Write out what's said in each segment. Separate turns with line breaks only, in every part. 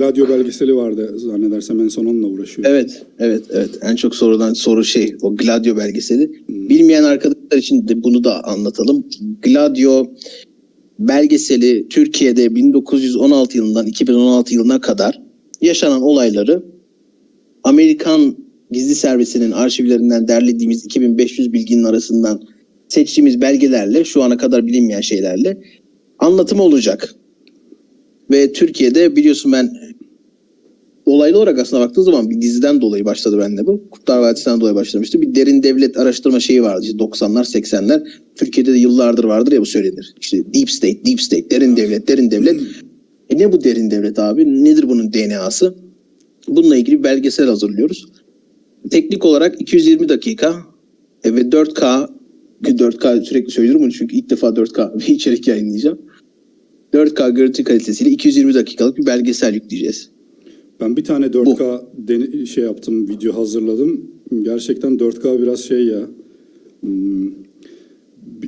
Gladio belgeseli vardı zannedersem en son onunla uğraşıyor.
Evet, evet, evet. En çok sorulan soru şey o Gladio belgeseli. Bilmeyen arkadaşlar için de bunu da anlatalım. Gladio belgeseli Türkiye'de 1916 yılından 2016 yılına kadar yaşanan olayları Amerikan gizli servisinin arşivlerinden derlediğimiz 2500 bilginin arasından seçtiğimiz belgelerle şu ana kadar bilinmeyen şeylerle anlatımı olacak. Ve Türkiye'de biliyorsun ben olaylı olarak aslında baktığın zaman bir diziden dolayı başladı bende bu. Kurtlar Vadisi'nden dolayı başlamıştı. Bir derin devlet araştırma şeyi vardı. İşte 90'lar 80'ler. Türkiye'de de yıllardır vardır ya bu söylenir. İşte deep state, deep state, derin devlet, derin devlet. E ne bu derin devlet abi? Nedir bunun DNA'sı? Bununla ilgili bir belgesel hazırlıyoruz. Teknik olarak 220 dakika e, ve 4K 4K sürekli söylüyorum bunu çünkü ilk defa 4K bir içerik yayınlayacağım. 4K görüntü kalitesiyle 220 dakikalık bir belgesel yükleyeceğiz.
Ben bir tane 4K dene- şey yaptım, video hazırladım. Gerçekten 4K biraz şey ya. hmm,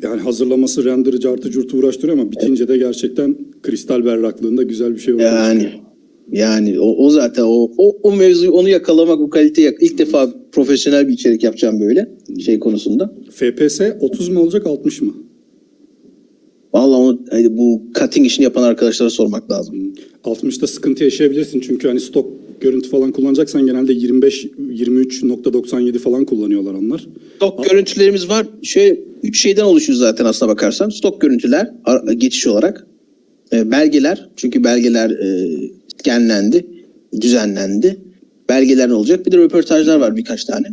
Yani hazırlaması, render'ı, cartı curtu uğraştırıyor ama bitince de gerçekten kristal berraklığında güzel bir şey oluyor.
Yani yani o, o zaten o, o o mevzuyu onu yakalamak o kaliteyi yak- ilk defa profesyonel bir içerik yapacağım böyle şey konusunda.
FPS 30 mu olacak 60 mı?
Vallahi onu hani bu cutting işini yapan arkadaşlara sormak lazım.
60'ta sıkıntı yaşayabilirsin çünkü hani stok görüntü falan kullanacaksan genelde 25 23.97 falan kullanıyorlar onlar.
Stok görüntülerimiz var. Şöyle üç şeyden oluşuyor zaten aslına bakarsan. Stok görüntüler geçiş olarak. E, belgeler çünkü belgeler e, scanlendi, düzenlendi. Belgeler ne olacak? Bir de röportajlar var birkaç tane.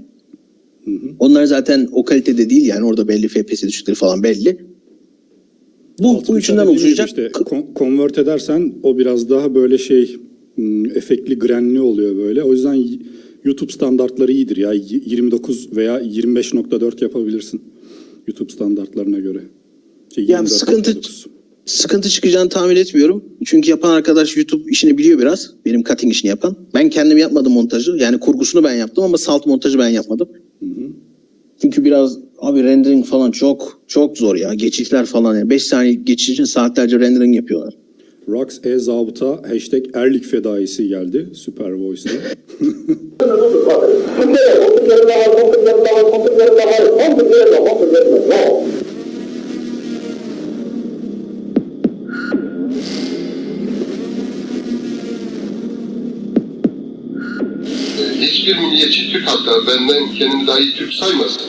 Onlar zaten o kalitede değil yani orada belli FPS düşükleri falan belli. Bu, bu
60'a
üçünden oluşacak.
Işte kon- convert edersen o biraz daha böyle şey hmm, efektli grenli oluyor böyle. O yüzden YouTube standartları iyidir ya. Y- 29 veya 25.4 yapabilirsin. YouTube standartlarına göre. Şey,
Yani
24.9.
sıkıntı sıkıntı çıkacağını tahmin etmiyorum. Çünkü yapan arkadaş YouTube işini biliyor biraz. Benim cutting işini yapan. Ben kendim yapmadım montajı. Yani kurgusunu ben yaptım ama salt montajı ben yapmadım. Çünkü biraz abi rendering falan çok çok zor ya. Geçişler falan yani 5 saniye geçiş için saatlerce rendering yapıyorlar.
Rox e zabıta hashtag erlik fedaisi geldi. Super Voice'da.
Hiçbir milliyetçi Türk hatta benden kendini dahi Türk saymasın.